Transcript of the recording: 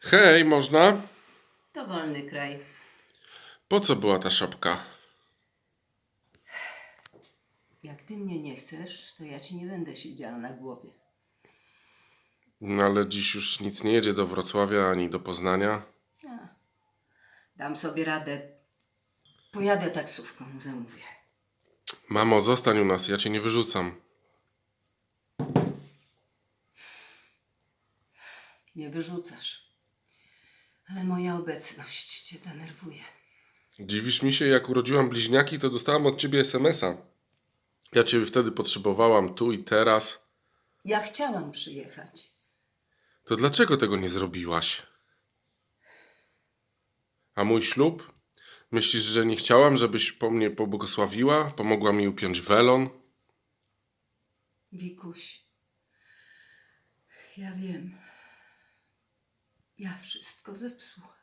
Hej, można? To wolny kraj. Po co była ta szopka? Jak ty mnie nie chcesz, to ja ci nie będę siedziała na głowie. No ale dziś już nic nie jedzie do Wrocławia ani do Poznania. A, dam sobie radę. Pojadę taksówką, zamówię. Mamo, zostań u nas, ja cię nie wyrzucam. Nie wyrzucasz. Ale moja obecność cię denerwuje. Dziwisz mi się, jak urodziłam bliźniaki, to dostałam od ciebie SMS-a. Ja ciebie wtedy potrzebowałam tu i teraz. Ja chciałam przyjechać. To dlaczego tego nie zrobiłaś? A mój ślub? Myślisz, że nie chciałam, żebyś po mnie pobłogosławiła? Pomogła mi upiąć welon? Wikuś, ja wiem. Ja wszystko zepsułam.